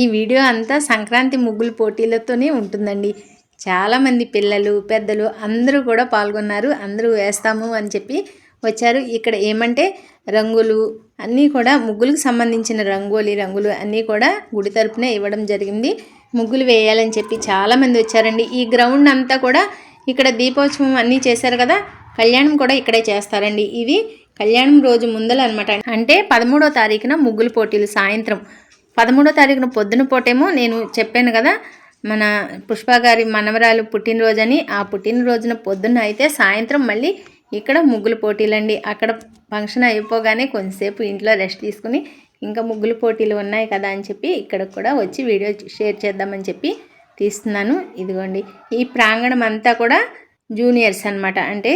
ఈ వీడియో అంతా సంక్రాంతి ముగ్గులు పోటీలతోనే ఉంటుందండి. చాలామంది పిల్లలు పెద్దలు అందరూ కూడా పాల్గొన్నారు. అందరూ వేస్తాము అని చెప్పి వచ్చారు. ఇక్కడ ఏమంటే రంగులు అన్నీ కూడా ముగ్గులకు సంబంధించిన రంగోలి రంగులు అన్నీ కూడా గుడి తరపునే ఇవ్వడం జరిగింది. ముగ్గులు వేయాలని చెప్పి చాలామంది వచ్చారండి. ఈ గ్రౌండ్ అంతా కూడా ఇక్కడ దీపోత్సవం అన్నీ చేశారు కదా కళ్యాణం కూడా ఇక్కడే చేస్తారండి. ఇవి కళ్యాణం రోజు ముందల అనమాట అంటే పదమూడో తారీఖున ముగ్గులు పోటీలు సాయంత్రం. పదమూడో తారీఖున పొద్దున పూటేమో నేను చెప్పాను కదా మన పుష్ప గారి మనవరాలు పుట్టినరోజని ఆ పుట్టినరోజున పొద్దున్న అయితే సాయంత్రం మళ్ళీ ఇక్కడ ముగ్గులు పోటీలండి. అక్కడ ఫంక్షన్ అయిపోగానే కొంతసేపు ఇంట్లో రెస్ట్ తీసుకుని ఇంకా ముగ్గులు పోటీలు ఉన్నాయి కదా అని చెప్పి ఇక్కడ కూడా వచ్చి వీడియో షేర్ చేద్దామని చెప్పి తీస్తున్నాను. ఇదిగోండి. ఈ ప్రాంగణం అంతా కూడా జూనియర్స్ అనమాట అంటే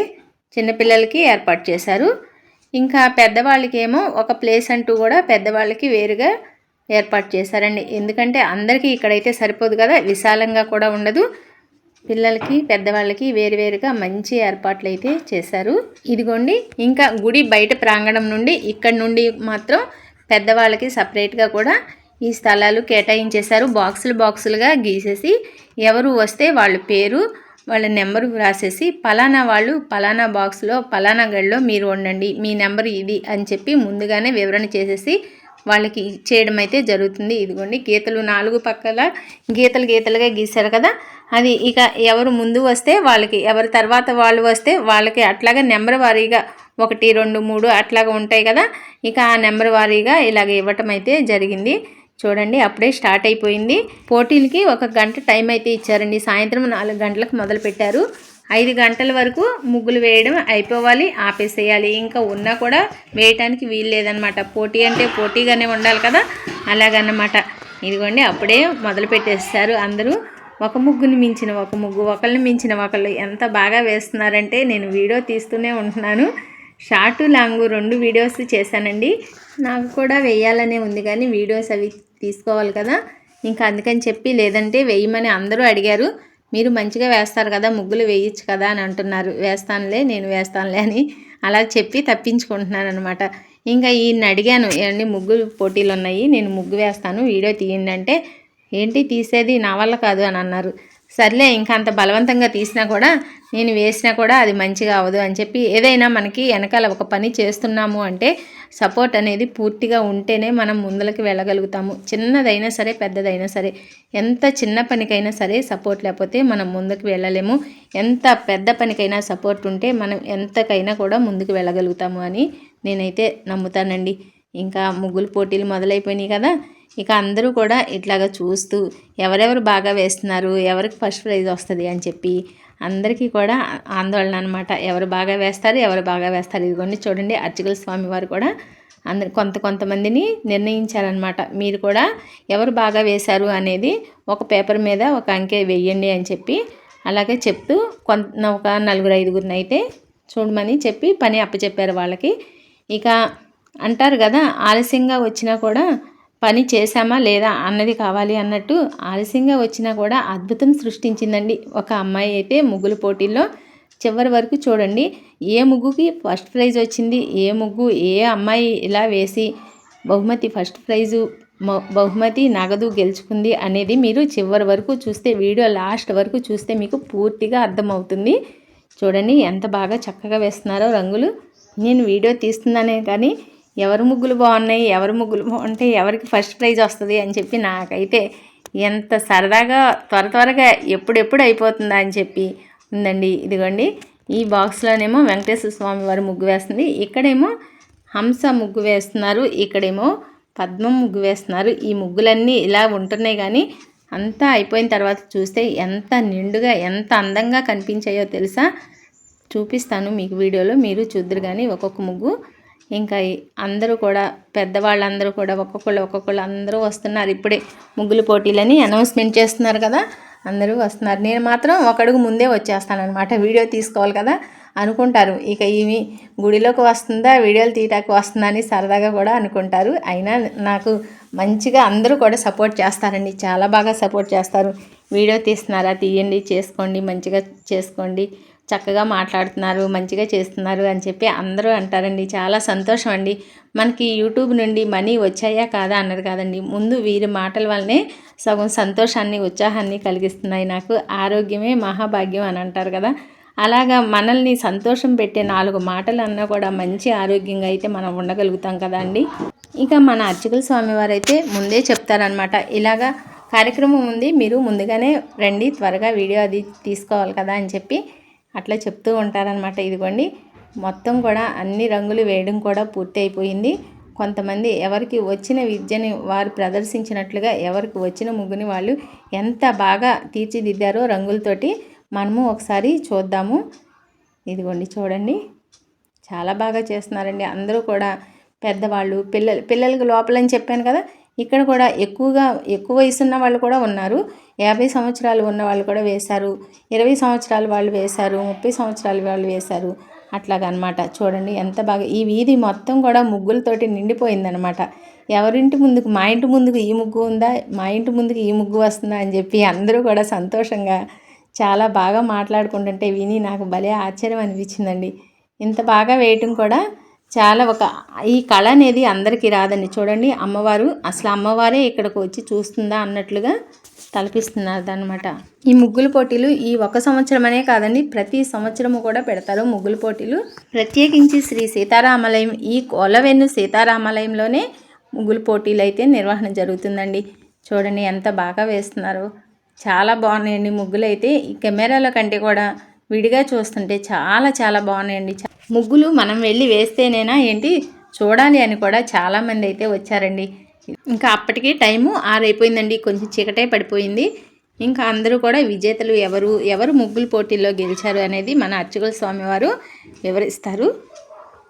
చిన్నపిల్లలకి ఏర్పాటు చేశారు. ఇంకా పెద్దవాళ్ళకి ఏమో ఒక ప్లేస్ అంటూ కూడా పెద్దవాళ్ళకి వేరుగా ఏర్పాటు చేశారండి. ఎందుకంటే అందరికీ ఇక్కడైతే సరిపోదు కదా విశాలంగా కూడా ఉండదు. పిల్లలకి పెద్దవాళ్ళకి వేరువేరుగా మంచి ఏర్పాట్లు అయితే చేశారు. ఇదిగోండి ఇంకా గుడి బయట ప్రాంగణం నుండి ఇక్కడ నుండి మాత్రం పెద్దవాళ్ళకి సపరేట్గా కూడా ఈ స్థలాలు కేటాయించేశారు. బాక్సులు బాక్సులుగా గీసేసి ఎవరు వస్తే వాళ్ళ పేరు వాళ్ళ నెంబరు రాసేసి పలానా వాళ్ళు పలానా బాక్స్లో పలానా గడిలో మీరు ఉండండి మీ నెంబర్ ఇది అని చెప్పి ముందుగానే వివరణ చేసేసి వాళ్ళకి చేయడం అయితే జరుగుతుంది. ఇదిగోండి గీతలు నాలుగు పక్కల గీతలు గీతలుగా గీశారు కదా. అది ఇక ఎవరు ముందు వస్తే వాళ్ళకి ఎవరి తర్వాత వాళ్ళు వస్తే వాళ్ళకి అట్లాగా నెంబర్ వారీగా ఒకటి రెండు మూడు అట్లాగా ఉంటాయి కదా. ఇక ఆ నెంబర్ వారీగా ఇలాగ ఇవ్వటం అయితే జరిగింది. చూడండి అప్పుడే స్టార్ట్ అయిపోయింది. పోటీలకి ఒక గంట టైం అయితే ఇచ్చారండి. సాయంత్రం నాలుగు గంటలకు మొదలు పెట్టారు ఐదు గంటల వరకు ముగ్గులు వేయడం అయిపోవాలి ఆపేసేయాలి. ఇంకా ఉన్నా కూడా వేయటానికి వీలు లేదనమాట పోటీ అంటే పోటీగానే ఉండాలి కదా? అలాగన్నమాట. ఇదిగోండి అప్పుడే మొదలు పెట్టేస్తారు అందరూ. ఒక ముగ్గుని మించిన ఒక ముగ్గు ఒకళ్ళని మించిన ఒకళ్ళు. ఎంత బాగా వేస్తున్నారంటే నేను వీడియో తీస్తూనే ఉంటున్నాను. షార్ట్ లాంగ్ రెండు వీడియోస్ చేశానండి. నాకు కూడా వేయాలనే ఉంది కానీ వీడియోస్ అవి తీసుకోవాలి కదా? ఇంకా అందుకని చెప్పి లేదంటే వేయమని అందరూ అడిగారు. మీరు మంచిగా వేస్తారు కదా ముగ్గులు వేయచ్చు కదా అని అంటున్నారు. వేస్తానులే నేను వేస్తానులే అని అలా చెప్పి తప్పించుకుంటున్నాను అనమాట ఇంకా ఈయన అడిగాను ఏమండి ముగ్గులు పోటీలు ఉన్నాయి నేను ముగ్గు వేస్తాను వీడియో తీయండి అంటే ఏంటి తీసేది? నా వల్ల కాదు అని అన్నారు. సర్లే ఇంకా అంత బలవంతంగా తీసినా కూడా నేను వేసినా కూడా అది మంచిగా అవ్వదు అని చెప్పి ఏదైనా మనకి వెనకాల ఒక పని చేస్తున్నాము అంటే సపోర్ట్ అనేది పూర్తిగా ఉంటేనే మనం ముందలకి వెళ్ళగలుగుతాము. చిన్నదైనా సరే పెద్దదైనా సరే ఎంత చిన్న పనికైనా సరే సపోర్ట్ లేకపోతే మనం ముందుకు వెళ్ళలేము. ఎంత పెద్ద పనికైనా సపోర్ట్ ఉంటే మనం ఎంతకైనా కూడా ముందుకు వెళ్ళగలుగుతాము అని నేనైతే నమ్ముతానండి. ఇంకా ముగ్గులు పోటీలు మొదలైపోయినాయి కదా ఇక అందరూ కూడా ఇట్లాగా చూస్తూ ఎవరెవరు బాగా వేస్తున్నారు ఎవరికి ఫస్ట్ ప్రైజ్ వస్తుంది అని చెప్పి అందరికీ కూడా ఆందోళన అనమాట ఎవరు బాగా వేస్తారు ఎవరు బాగా వేస్తారు. ఇదిగోండి చూడండి అర్చకుల స్వామి వారు కూడా అందరు కొంత కొంతమందిని నిర్ణయించారనమాట మీరు కూడా ఎవరు బాగా వేశారు అనేది ఒక పేపర్ మీద ఒక అంకె వేయండి అని చెప్పి అలాగే చెప్తూ కొంత ఒక నలుగురు ఐదుగురిని అయితే చూడమని చెప్పి పని అప్పచెప్పారు వాళ్ళకి. ఇక అంటారు కదా ఆలస్యంగా వచ్చినా కూడా పని చేశామా లేదా అన్నది కావాలి అన్నట్టు ఆలస్యంగా వచ్చినా కూడా అద్భుతం సృష్టించిందండి. ఒక అమ్మాయి అయితే ముగ్గుల పోటీల్లో చివరి వరకు చూడండి. ఏ ముగ్గుకి ఫస్ట్ ప్రైజ్ వచ్చింది? ఏ ముగ్గు? ఏ అమ్మాయి ఇలా వేసి బహుమతి ఫస్ట్ ప్రైజు బహుమతి నగదు గెలుచుకుంది అనేది మీరు చివరి వరకు చూస్తే వీడియో లాస్ట్ వరకు చూస్తే మీకు పూర్తిగా అర్థమవుతుంది. చూడండి ఎంత బాగా చక్కగా వేస్తున్నారో రంగులు. నేను వీడియో తీస్తున్నానే కానీ ఎవరి ముగ్గులు బాగున్నాయి ఎవరి ముగ్గులు బాగుంటే ఎవరికి ఫస్ట్ ప్రైజ్ వస్తుంది అని చెప్పి నాకైతే ఎంత సరదాగా త్వర త్వరగా ఎప్పుడెప్పుడు అయిపోతుందా అని చెప్పి ఉందండి. ఇదిగోండి ఈ బాక్స్లోనేమో వెంకటేశ్వర స్వామి వారి ముగ్గు వేస్తుంది. ఇక్కడేమో హంస ముగ్గు వేస్తున్నారు ఇక్కడేమో పద్మం ముగ్గు వేస్తున్నారు. ఈ ముగ్గులన్నీ ఇలా ఉంటున్నాయి కానీ అంతా అయిపోయిన తర్వాత చూస్తే ఎంత నిండుగా ఎంత అందంగా కనిపించాయో తెలుసా? చూపిస్తాను మీకు వీడియోలో మీరు చూద్దరు కానీ ఒక్కొక్క ముగ్గు ఇంకా అందరూ కూడా పెద్దవాళ్ళందరూ కూడా ఒక్కొక్కళ్ళు ఒక్కొక్కళ్ళు అందరూ వస్తున్నారు. ఇప్పుడే ముగ్గులు పోటీలని అనౌన్స్మెంట్ చేస్తున్నారు కదా అందరూ వస్తున్నారు. నేను మాత్రం ఒకడుగు ముందే వచ్చేస్తానమాట వీడియో తీసుకోవాలి కదా అనుకుంటారు. ఇక ఈమె గుడిలోకి వస్తుందా వీడియోలు తీయటానికి వస్తుందా అని సరదాగా కూడా అనుకుంటారు. అయినా నాకు మంచిగా అందరూ కూడా సపోర్ట్ చేస్తారండి. చాలా బాగా సపోర్ట్ చేస్తారు. వీడియో తీస్తున్నారా తీయండి చేసుకోండి మంచిగా చేసుకోండి. చక్కగా మాట్లాడుతున్నారు మంచిగా చేస్తున్నారు అని చెప్పి అందరూ అంటారండి. చాలా సంతోషం అండి. మనకి యూట్యూబ్ నుండి మనీ వచ్చాయా కాదా అన్నది కాదండి. ముందు వీరి మాటల వల్లనే సగం సంతోషాన్ని ఉత్సాహాన్ని కలిగిస్తున్నాయి నాకు. ఆరోగ్యమే మహాభాగ్యం అని అంటారు కదా. అలాగా మనల్ని సంతోషం పెట్టే నాలుగు మాటలు అన్నా కూడా మంచి ఆరోగ్యంగా అయితే మనం ఉండగలుగుతాం కదా అండి. ఇక మన అర్చకుల స్వామివారు అయితే ముందే చెప్తారనమాట ఇలాగా కార్యక్రమం ఉంది మీరు ముందుగానే రండి త్వరగా వీడియో అది తీసుకోవాలి కదా అని చెప్పి అట్లా చెప్తూ ఉంటారనమాట ఇదిగోండి మొత్తం కూడా అన్ని రంగులు వేయడం కూడా పూర్తి అయిపోయింది కొంతమంది ఎవరికి వచ్చిన విద్యని వారు ప్రదర్శించినట్లుగా ఎవరికి వచ్చిన ముగ్గుని వాళ్ళు ఎంత బాగా తీర్చిదిద్దారో రంగులతోటి మనము ఒకసారి చూద్దాము. ఇదిగోండి చూడండి. చాలా బాగా చేస్తున్నారండి. అందరూ కూడా పెద్దవాళ్ళు పిల్లలు పిల్లలకి లోపలని చెప్పాను కదా ఇక్కడ కూడా ఎక్కువగా ఎక్కువ వయసు ఉన్న వాళ్ళు కూడా ఉన్నారు. యాభై సంవత్సరాలు ఉన్న వాళ్ళు కూడా వేశారు. ఇరవై సంవత్సరాలు వాళ్ళు వేశారు. ముప్పై సంవత్సరాలు వాళ్ళు వేశారు. అట్లాగనమాట. చూడండి ఎంత బాగా ఈ వీధి మొత్తం కూడా ముగ్గులతోటి నిండిపోయిందనమాట. ఎవరింటి ముందుకు మా ఇంటి ముందుకు ఈ ముగ్గు ఉందా? మా ఇంటి ముందుకు ఈ ముగ్గు వస్తుందా? అని చెప్పి అందరూ కూడా సంతోషంగా చాలా బాగా మాట్లాడుకుంటుంటే విని నాకు భలే ఆశ్చర్యం అనిపించిందండి. ఇంత బాగా వేయటం కూడా చాలా ఒక ఈ కళ అనేది అందరికీ రాదండి. చూడండి అమ్మవారు అసలు అమ్మవారే ఇక్కడికి వచ్చి చూస్తుందా అన్నట్లుగా తలపిస్తున్నారు అనమాట ఈ ముగ్గుల పోటీలు ఈ ఒక సంవత్సరం అనే కాదండి ప్రతి సంవత్సరము కూడా పెడతారు ముగ్గుల పోటీలు. ప్రత్యేకించి శ్రీ సీతారామాలయం ఈ కొలవెన్ను సీతారామాలయంలోనే ముగ్గుల పోటీలు అయితే నిర్వహణ జరుగుతుందండి. చూడండి ఎంత బాగా వేస్తున్నారు. చాలా బాగున్నాయండి ముగ్గులు అయితే ఈ కెమెరాల కంటే కూడా విడిగా చూస్తుంటే చాలా చాలా బాగున్నాయండి. ముగ్గులు మనం వెళ్ళి వేస్తేనేనా ఏంటి? చూడాలి అని కూడా చాలామంది అయితే వచ్చారండి. ఇంకా అప్పటికే టైము ఆరైపోయిందండి. కొంచెం చీకటే పడిపోయింది. ఇంకా అందరూ కూడా విజేతలు ఎవరు? ఎవరు ముగ్గుల పోటీల్లో గెలిచారు అనేది మన అర్చకుల స్వామివారు వివరిస్తారు.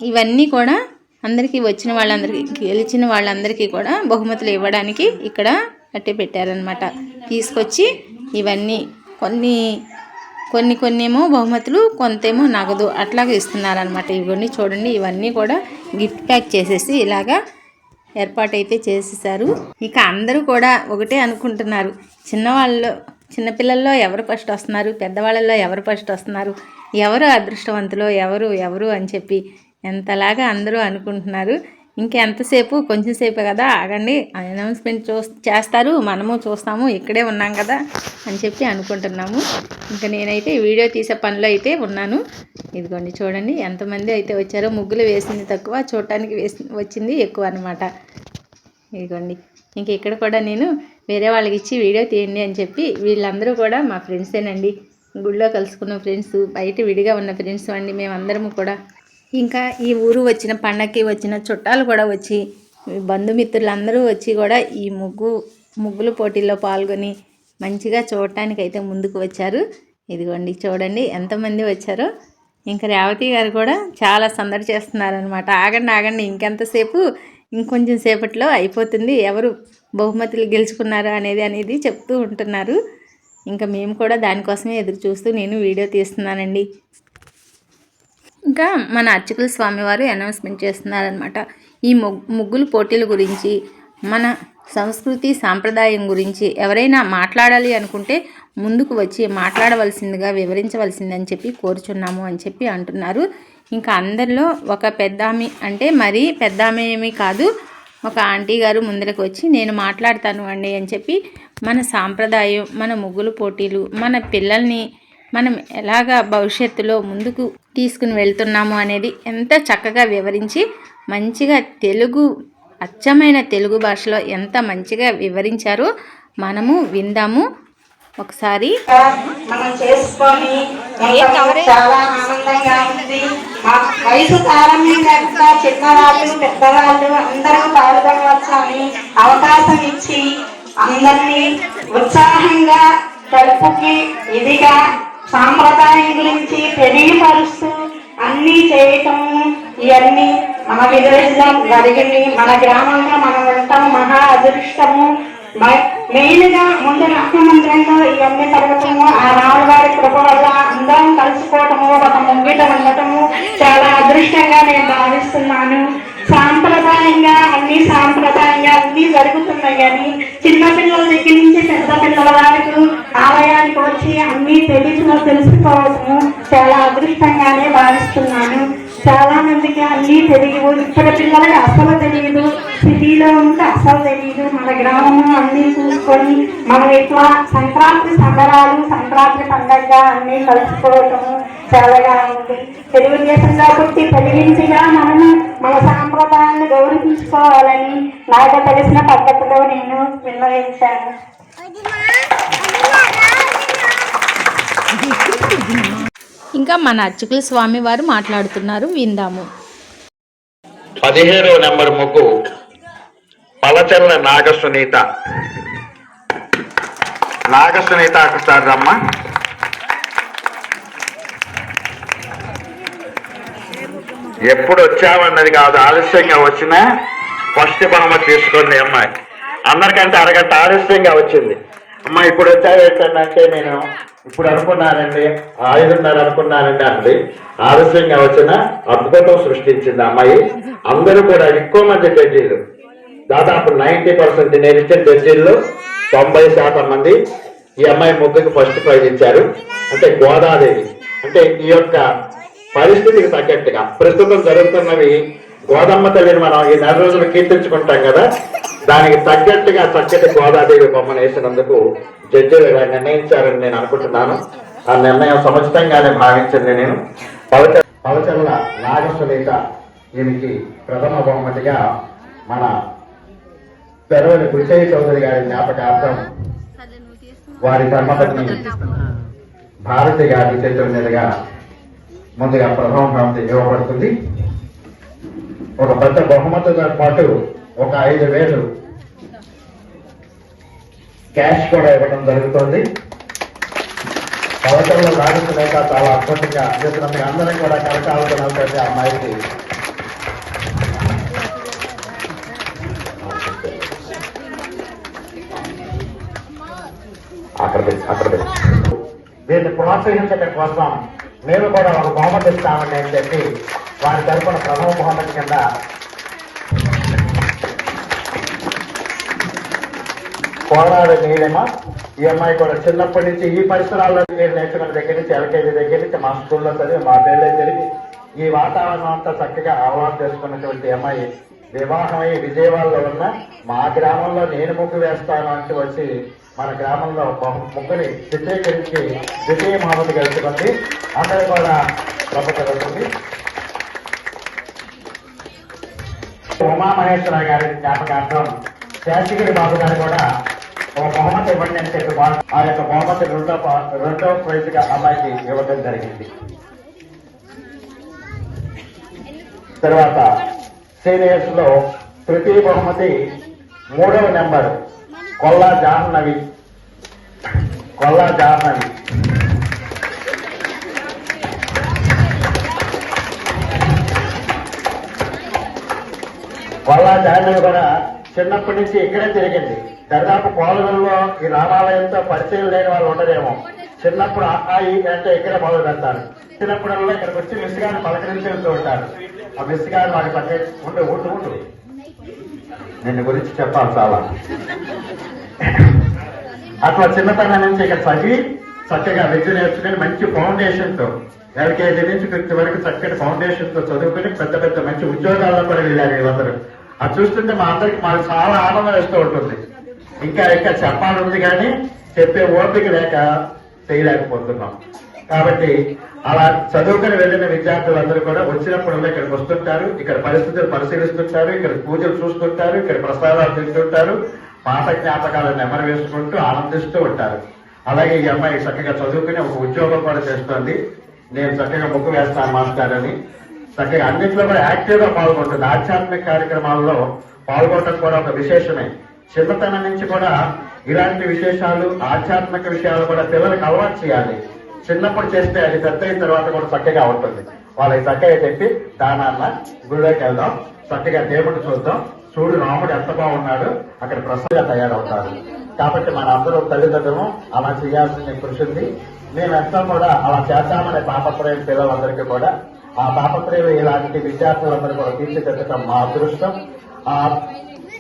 ఇవన్నీ కూడా అందరికీ వచ్చిన వాళ్ళందరికీ గెలిచిన వాళ్ళందరికీ కూడా బహుమతులు ఇవ్వడానికి ఇక్కడ అట్టే పెట్టారనమాట తీసుకొచ్చి ఇవన్నీ కొన్ని కొన్ని కొన్ని ఏమో బహుమతులు కొంతేమో నగదు. అట్లాగే ఇస్తున్నారనమాట ఇవన్నీ చూడండి. ఇవన్నీ కూడా గిఫ్ట్ ప్యాక్ చేసేసి ఇలాగా ఏర్పాటైతే చేసేసారు ఇక అందరూ కూడా ఒకటే అనుకుంటున్నారు. చిన్నవాళ్ళు చిన్నపిల్లల్లో ఎవరు ఫస్ట్ వస్తున్నారు? పెద్దవాళ్ళల్లో ఎవరు ఫస్ట్ వస్తున్నారు? ఎవరు అదృష్టవంతులో? ఎవరు ఎవరు అని చెప్పి ఎంతలాగా అందరూ అనుకుంటున్నారు. ఇంకెంతసేపు కొంచెం సేపే కదా? ఆగండి. అనౌన్స్మెంట్ చూ చేస్తారు. మనము చూస్తాము. ఇక్కడే ఉన్నాం కదా? అని చెప్పి అనుకుంటున్నాము. ఇంకా నేనైతే వీడియో తీసే పనిలో అయితే ఉన్నాను. ఇదిగోండి చూడండి. ఎంతమంది అయితే వచ్చారో? ముగ్గులు వేసింది తక్కువ. చూడటానికి వేసి వచ్చింది ఎక్కువ అనమాట ఇదిగోండి. ఇంక ఇక్కడ కూడా నేను వేరే వాళ్ళకి ఇచ్చి వీడియో తీయండి అని చెప్పి వీళ్ళందరూ కూడా మా ఫ్రెండ్సేనండి. గుళ్ళో కలుసుకున్న ఫ్రెండ్స్ బయట విడిగా ఉన్న ఫ్రెండ్స్ అండి. మేమందరము కూడా. ఇంకా ఈ ఊరు వచ్చిన పండగకి వచ్చిన చుట్టాలు కూడా వచ్చి బంధుమిత్రులందరూ వచ్చి కూడా ఈ ముగ్గు ముగ్గుల పోటీల్లో పాల్గొని మంచిగా చూడటానికి అయితే ముందుకు వచ్చారు. ఇదిగోండి చూడండి ఎంతమంది వచ్చారో. ఇంకా రేవతి గారు కూడా చాలా సందడి చేస్తున్నారనమాట ఆగండి ఆగండి ఇంకెంతసేపు ఇంకొంచెం సేపట్లో అయిపోతుంది. ఎవరు బహుమతులు గెలుచుకున్నారు అనేది అనేది చెప్తూ ఉంటున్నారు. ఇంకా మేము కూడా దానికోసమే ఎదురు చూస్తూ నేను వీడియో తీస్తున్నానండి. ఇంకా మన అర్చకుల స్వామివారు అనౌన్స్మెంట్ చేస్తున్నారనమాట ఈ ముగ్గులు పోటీల గురించి మన సంస్కృతి సాంప్రదాయం గురించి ఎవరైనా మాట్లాడాలి అనుకుంటే ముందుకు వచ్చి మాట్లాడవలసిందిగా వివరించవలసిందని చెప్పి కోరుచున్నాము అని చెప్పి అంటున్నారు. ఇంకా అందరిలో ఒక పెద్దామి అంటే మరి పెద్దామె ఏమీ కాదు. ఒక ఆంటీ గారు ముందరకు వచ్చి నేను మాట్లాడతాను అండి అని చెప్పి మన సాంప్రదాయం మన ముగ్గులు పోటీలు మన పిల్లల్ని మనం ఎలాగా భవిష్యత్తులో ముందుకు తీసుకుని వెళ్తున్నాము అనేది ఎంత చక్కగా వివరించి మంచిగా తెలుగు అచ్చమైన తెలుగు భాషలో ఎంత మంచిగా వివరించారో మనము విందాము. ఒకసారి మనం చేసుకొని మొత్తం చాలా ఆనందంగా ఉంది. మా వయసు తారమ్యం కనుక చిన్నవాళ్ళు పెద్దవాళ్ళు అందరూ పాల్గొనవచ్చు అని అవకాశం ఇచ్చి అందరినీ ఉత్సాహంగా కడుపుకి ఇదిగా సాంప్రదాయం గురించి తెలియపరుస్తూ అన్నీ చేయటము ఇవన్నీ మన విలేజ్ జరిగింది. మన గ్రామంలో మనం ఉంటాం మహా అదృష్టము. మెయిన్గా ముందు ముఖ్యమంత్రిలో ఇవన్నీ జరగటము ఆ రావు గారి కృప వల్ల అందరం కలుసుకోవటము ఒక ముంగిట ఉండటము చాలా అదృష్టంగా నేను భావిస్తున్నాను. సాంప్రదాయంగా అన్ని సాంప్రదాయంగా అన్ని జరుగుతున్నాయి కానీ చిన్న పిల్లల దగ్గర నుంచి పెద్ద పిల్లల తెలియవు ఇక్కడ పిల్లలకి అసలు తెలియదు. సిటీలో ఉంటే అసలు తెలియదు. మన గ్రామం అన్ని చూసుకొని మనం ఇట్లా సంక్రాంతి సంబరాలు సంక్రాంతి పండగ అన్ని కలుసుకోవటము చాలాగా ఉంది. తెలుగుదేశం కాబట్టి తెలివించిగా మనము మన సాంప్రదాయాన్ని గౌరవించుకోవాలని నాకు తెలిసిన పద్ధతిలో నేను విన్నవించాను ఇంకా మన అర్చకుల స్వామి వారు మాట్లాడుతున్నారు. విందాము. పదిహేడవ నెంబర్ ముగ్గు పలచెల్ల నాగసునీత. నాగసునీత ఒకసారి రమ్మ ఎప్పుడు వచ్చావన్నది కాదు ఆలస్యంగా వచ్చినా ఫస్ట్ బొమ్మ తీసుకుంది అమ్మాయి. అందరికంటే అరగంట ఆలస్యంగా వచ్చింది. అమ్మ ఇప్పుడు వచ్చావు ఏంటంటే నేను ఇప్పుడు అనుకున్నానండి ఆయుధున్నారు అనుకున్నానండి అంది ఆలస్యంగా వచ్చిన అద్భుతం సృష్టించింది అమ్మాయి. అందరూ కూడా ఎక్కువ మంది జడ్జీలు దాదాపు నైంటీ పర్సెంట్ నేను ఇచ్చిన జడ్జీల్లో తొంభై శాతం మంది ఈ అమ్మాయి ముగ్గురికి ఫస్ట్ ప్రైజ్ ఇచ్చారు. అంటే గోదాదేవి. అంటే ఈ యొక్క పరిస్థితికి తగ్గట్టుగా ప్రస్తుతం జరుగుతున్నవి గోదమ్మ తల్లిని మనం ఈ నెల రోజులు కీర్తించుకుంటాం కదా దానికి తగ్గట్టుగా చక్కటి గోదాదేవి బొమ్మను వేసినందుకు జడ్జిలు ఇలా నిర్ణయించారని నేను అనుకుంటున్నాను. ఆ నిర్ణయం సముచితంగానే భావించింది నేను. పవచ పవచల్ల నాగసునీత దీనికి ప్రథమ బహుమతిగా మన పెరవలి కుచయ్య చౌదరి గారి జ్ఞాపకార్థం వారి ధర్మపత్ని భారతి గారి చేతుల మీదుగా ముందుగా ప్రథమ బహుమతి ఇవ్వబడుతుంది. ఒక పెద్ద బహుమతితో పాటు ఒక ఐదు వేలు క్యాష్ కూడా ఇవ్వడం జరుగుతుంది. అవసరంలో రాజులేక చాలా అద్భుతంగా చేసిన మీ అందరం కూడా కరకాలతో అమ్మాయికి. అక్కడ దీన్ని ప్రోత్సహించడం కోసం మేము కూడా ఒక బహుమతి ఇస్తామని చెప్పి వారి తరఫున ప్రథమ బహుమతి కింద కోరాడు నీలిమ ఈ అమ్మాయి కూడా చిన్నప్పటి నుంచి ఈ పరిసరాల్లో నేర్చుకున్న దగ్గర నుంచి ఎల్కేజీ దగ్గర నుంచి మా స్కూల్లో చదివి మా పేర్లే తిరిగి ఈ వాతావరణం అంతా చక్కగా అలవాటు చేసుకున్నటువంటి అమ్మాయి వివాహమై విజయవాడలో ఉన్న మా గ్రామంలో నేను ముగ్గు వేస్తాను అంటూ వచ్చి మన గ్రామంలో ముగ్గుని చిత్రీకరించి ద్వితీయ మామూలు గెలుచుకుంది. అందరూ కూడా ప్రభుత్వం ఉమామహేశ్వర గారి జ్ఞాపకార్థం శాస్త్రిగిరి బాబు గారు కూడా ఒక బహుమతి ఇవ్వండి అని చెప్పి ఆ యొక్క బహుమతి రెండో రెండో ప్రైజ్గా అమ్మాయికి ఇవ్వడం జరిగింది. తర్వాత సీనియర్స్లో తృతీయ బహుమతి మూడవ నెంబర్ కొల్లా జాహ్నవి. కొల్లా జాహ్నవి. వాళ్ళ జాయిన్ కూడా చిన్నప్పటి నుంచి ఇక్కడే తిరిగింది. దాదాపు కోలగల్లో ఈ రామాలయంతో పరిచయం లేని వాళ్ళు ఉండరేమో. చిన్నప్పుడు ఆ అంటే ఇక్కడే మొదలు పెడతారు. చిన్నప్పుడల్లా ఇక్కడికి వచ్చి మిస్ గారిని పలకరించి వెళ్తూ ఉంటారు. ఆ మిస్ గారు వాడి పక్కన ఉండు ఉండు ఉండు. నిన్ను గురించి చెప్పాలి చాలా. అట్లా చిన్నతనం నుంచి ఇక్కడ చదివి చక్కగా విద్య నేర్చుకుని మంచి ఫౌండేషన్తో ఎల్కేజీ నుంచి ఫిఫ్త్ వరకు చక్కటి ఫౌండేషన్తో చదువుకుని పెద్ద పెద్ద మంచి ఉద్యోగాల్లో కూడా వెళ్ళారు వీళ్ళందరూ అది చూస్తుంటే మా అందరికి మాకు చాలా ఆనందం వేస్తూ ఉంటుంది. ఇంకా ఇంకా చెప్పాలని కానీ చెప్పే ఓపిక లేక చేయలేకపోతున్నాం. కాబట్టి అలా చదువుకుని వెళ్ళిన విద్యార్థులందరూ కూడా వచ్చినప్పుడు ఇక్కడికి వస్తుంటారు ఇక్కడ పరిస్థితులు పరిశీలిస్తుంటారు ఇక్కడ పూజలు చూస్తుంటారు ఇక్కడ ప్రసాదాలు తింటుంటారు పాత జ్ఞాపకాలను నెమరు వేసుకుంటూ ఆనందిస్తూ ఉంటారు. అలాగే ఈ అమ్మాయి చక్కగా చదువుకుని ఒక ఉద్యోగం కూడా చేస్తోంది. నేను చక్కగా ముక్కు వేస్తాను మాస్టర్ అని. చక్కగా అన్నింటిలో కూడా యాక్టివ్గా పాల్గొంటుంది. ఆధ్యాత్మిక కార్యక్రమాల్లో పాల్గొనడం కూడా ఒక విశేషమే. చిన్నతనం నుంచి కూడా ఇలాంటి విశేషాలు ఆధ్యాత్మిక విషయాలు కూడా పిల్లలకు అలవాటు చేయాలి. చిన్నప్పుడు చేస్తే అది పెద్ద అయిన తర్వాత కూడా చక్కగా ఉంటుంది. వాళ్ళకి చక్కగా చెప్పి దానాన్న గుడిలోకి వెళ్దాం. చక్కగా దేవుడు చూద్దాం. చూడు రాముడు ఎంత బాగున్నాడు. అక్కడ ప్రశ్నగా తయారవుతారు కాబట్టి మన అందరూ తల్లిదండ్రులు అలా చేయాల్సిన కృషి ఉంది. మేమెంతా కూడా అలా చేస్తామనే తాపత్రయం పిల్లలందరికీ కూడా ఆ తాపత్రయం ఇలాంటి విద్యార్థులందరూ కూడా తీర్చిదిద్దటం మా అదృష్టం. ఆ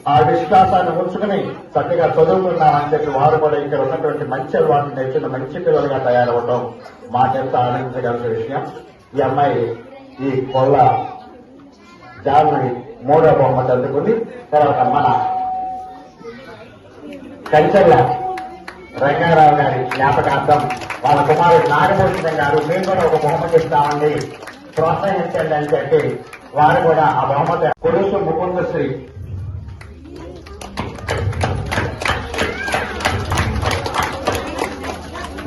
ఆ విశ్వాసాన్ని ఉంచుకుని చక్కగా చదువుకున్నామని చెప్పి వారు కూడా ఇక్కడ ఉన్నటువంటి మంచి అలవాటు నేర్చుకున్న మంచి పిల్లలుగా తయారవడం మాకెంత ఆనందించగలిగిన విషయం. ఈ అమ్మాయి ఈ కొల్ల జాన్వి మూడో బహుమతి అందుకుంది తర్వాత మన కంచెల్ల రంగారావు గారి జ్ఞాపకార్థం వాళ్ళ కుమారుడు నాగభూషణ గారు మేము కూడా ఒక బహుమతి ఇస్తామండి ప్రోత్సహించండి అని చెప్పి వారు కూడా ఆ బహుమతి కురుసు ముకుందశ్రీ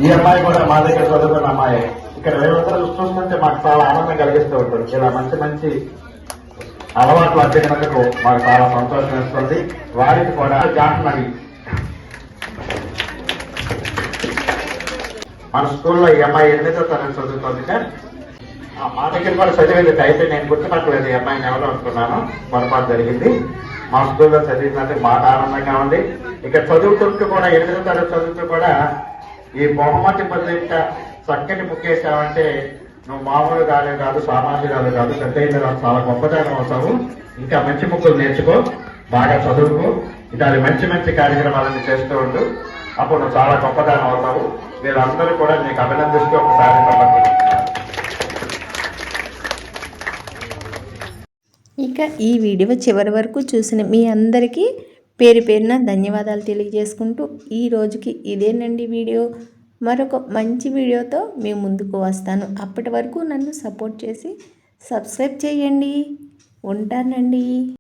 ఈ అమ్మాయి కూడా మా దగ్గర చదువుకున్న అమ్మాయి. ఇక్కడ వీళ్ళందరూ చూస్తుంటే మాకు చాలా ఆనందం కలిగిస్తూ ఉంటుంది. ఇలా మంచి మంచి అలవాట్లు అద్దెకినందుకు మాకు చాలా సంతోషం ఇస్తుంది వారికి కూడా జాహ్నవి మన స్కూల్లో ఈ అమ్మాయి ఎనిమిదో తరగతి చదువుతుంది సార్? మా దగ్గర కూడా చదివింది అయితే నేను గుర్తుపట్టలేదు ఈ అమ్మాయిని ఎవరు అనుకున్నాను. పొరపాటు జరిగింది. మా స్కూల్లో చదివినందుకు బాగా ఆనందంగా ఉంది. ఇక్కడ చదువుతుంటూ కూడా ఎనిమిదో తరగతి చదువుతూ కూడా ఈ బహుమతి పొందిట చక్కని ముక్కేసావంటే నువ్వు మామూలు కాలే కాదు సామాజికాలు కాదు పెద్ద చాలా గొప్పతనం అవుతావు. ఇంకా మంచి ముక్కులు నేర్చుకో బాగా చదువుకో. ఇలాంటి మంచి మంచి కార్యక్రమాలను చేస్తూ ఉండు. అప్పుడు నువ్వు చాలా గొప్పతనం అవుతావు. వీళ్ళందరూ కూడా నీకు అభినందిస్తూ ఒకసారి సమర్పించారు ఇక ఈ వీడియో చివరి వరకు చూసిన మీ అందరికీ పేరు పేరున ధన్యవాదాలు తెలియజేసుకుంటూ ఈ రోజుకి ఇదేనండి వీడియో. మరొక మంచి వీడియోతో మీ ముందుకు వస్తాను. అప్పటి వరకు నన్ను సపోర్ట్ చేసి సబ్స్క్రైబ్ చేయండి. ఉంటానండి.